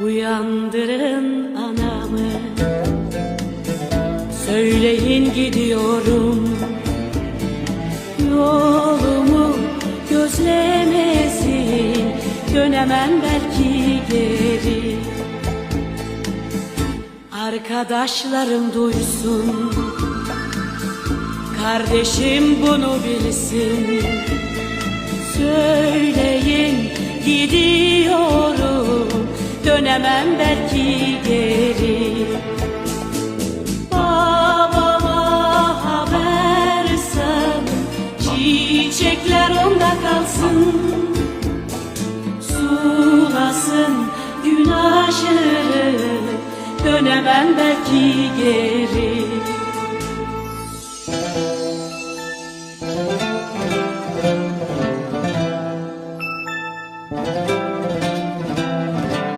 Uyandırın anamı. Söyleyin gidiyorum. Yolumu gözlemesin. Dönemem belki geri. Arkadaşlarım duysun. Kardeşim bunu bilsin. Söyleyin gidiyorum Dönemem belki geri. Babama haber sal Çiçekler onda kalsın. Sulasın gün aşırı Dönemem belki geri